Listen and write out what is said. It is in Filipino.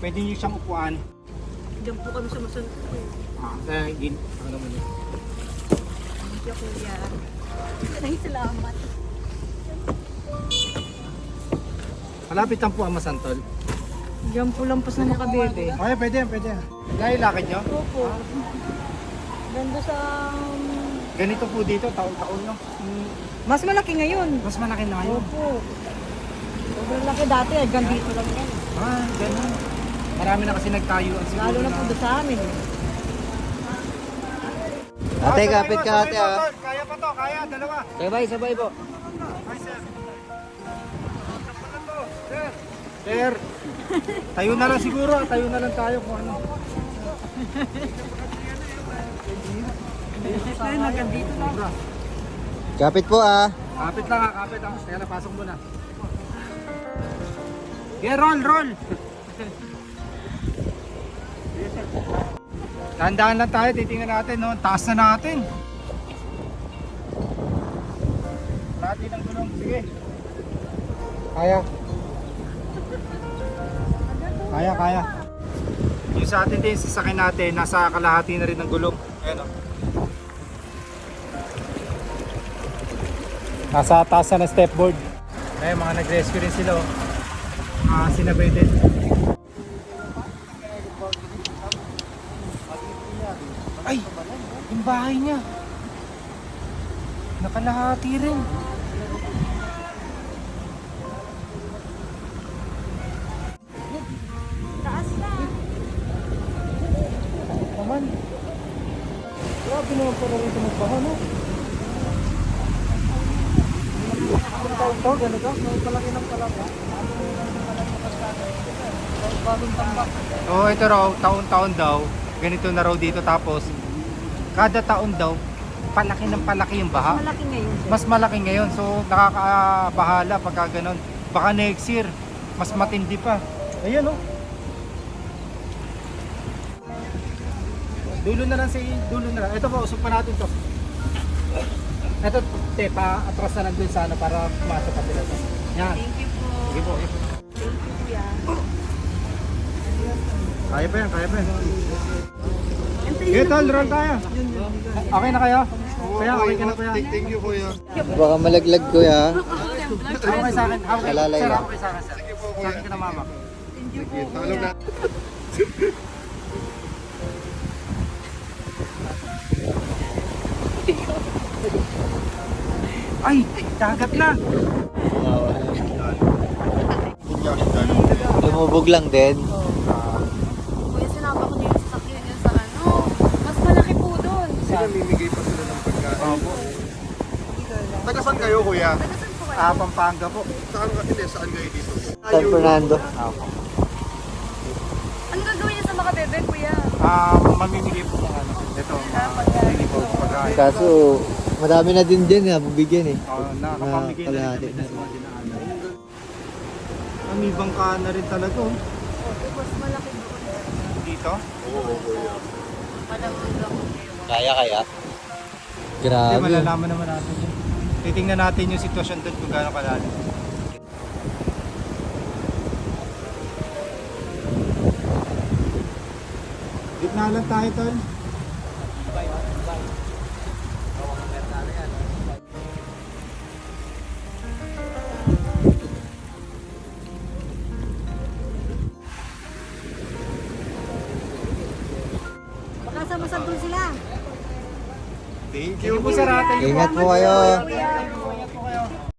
pwede nyo siyang upuan. Diyan po kami sa masunod. Ah, dahil din, ano naman yun. Thank you, kuya. Ay, salamat. Malapit lang po ang masantol. Diyan po lampas na makabebe. Okay, pwede yan, pwede yan. Dahil lakad nyo? Opo. Ganda sa... Ganito po dito, taon-taon no? Mas malaki ngayon. Mas malaki na ngayon. Opo. Sobrang laki dati, hanggang dito lang yan. Ah, ganun. Marami na kasi nagtayuan siguro Lalo na po doon sa amin. Ate, Ah, kapit ka ate ah. Kaya pa to, kaya, dalawa. Sabay, sabay po. Hi, sir. Sir. Sir. Tayo na lang siguro, ah. tayo na lang tayo kung ano. Lang. Kapit po ah. Kapit lang ha, kapit ha. Kaya napasok mo na. Yeah, roll, roll. Tandaan lang tayo, titingnan natin, no? Taas na natin. Natin ang gulong, sige. Kaya. Kaya, kaya. Yung sa atin din, sasakyan natin, nasa kalahati na rin ng gulong. Ayan o. Nasa taas na ng stepboard. Ayun, mga nag-rescue rin sila. Oh. Ah, sinabay din. Ay! Yung bahay niya. Nakalahati rin. Taas na. Naman. Grabe naman pala rin ito magbaho, no? To, ganito? May palaki ng palaka. Bagong tambak. Oo, ito raw, taon-taon daw. Ganito na raw dito tapos kada taon daw, palaki ng palaki yung baha. Malaki ngayon. sir. Mas malaki ngayon, so nakakabahala pagka ganun. Baka next year, mas matindi pa. Ayan oh. Dulo na lang si dulo na lang. Ito po, usap pa natin to. Ito, te, pa atras na lang dun sa ano para pumasok ka sila. Yan. Thank you po. Sige po. Thank you, kuya. Kaya pa yan, kaya pa yan. Okay, tol, po roll tayo. Okay na kayo? Kuya, okay ka na kuya? Baka malaglag ko ya. Okay sa akin. Okay, Kalalay sir, okay sa akin, sir. Sa akin ka na mama. Thank you po, kuya. Ay, dagat na. Lumubog lang din. Kuya, sinama ko din sa sakyan niya sa ano. Mas malaki po doon. Sila mimigay pa sila ng pagkain. Opo. Taga saan kayo kuya? Tagasan po kayo. Ah, Pampanga po. Saan ka hindi? Saan kayo dito? San Fernando. Opo. Ano gagawin niya sa mga bebe, kuya? Ah, mamimigay po ng ano. Ito, mamimigay po ng pagkain. Kaso, madami na din dyan ha, bibigyan eh. Oh, nakakapamigay na rin kami na. sa mga dinaanan. Ah, may bangka na rin talaga. oh. Mas malaki doon. Dito. Malamang lang. Kaya kaya? Hindi, Grabe. malalaman naman natin yun. Titingnan natin yung sitwasyon doon kung gaano kalalim. Gitna lang tayo tol. Baka sa masandol sila. Thank you po, sa sir. Ingat po kayo.